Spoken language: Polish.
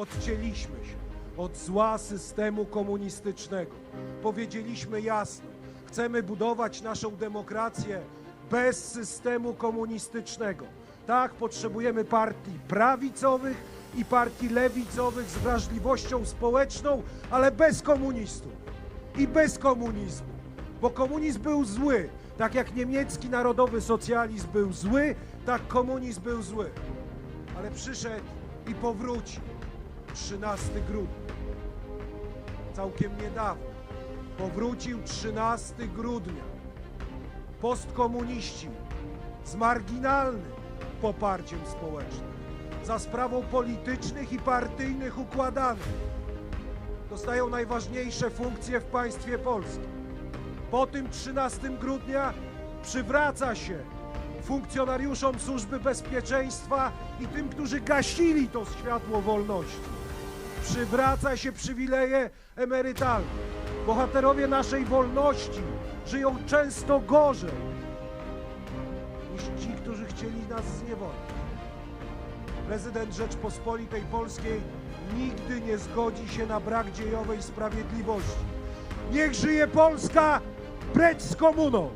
Odcięliśmy się od zła systemu komunistycznego. Powiedzieliśmy jasno, chcemy budować naszą demokrację bez systemu komunistycznego. Tak, potrzebujemy partii prawicowych i partii lewicowych z wrażliwością społeczną, ale bez komunistów i bez komunizmu. Bo komunizm był zły. Tak jak niemiecki narodowy socjalizm był zły, tak komunizm był zły. Ale przyszedł i powrócił. 13 grudnia. Całkiem niedawno. Powrócił 13 grudnia. Postkomuniści z marginalnym poparciem społecznym. Za sprawą politycznych i partyjnych układanek. Dostają najważniejsze funkcje w państwie polskim. Po tym 13 grudnia przywraca się funkcjonariuszom służby bezpieczeństwa i tym, którzy gasili to światło wolności. Przywraca się przywileje emerytalne. Bohaterowie naszej wolności żyją często gorzej niż ci, którzy chcieli nas zniewolić. Prezydent Rzeczpospolitej Polskiej nigdy nie zgodzi się na brak dziejowej sprawiedliwości. Niech żyje Polska! Precz z komuną!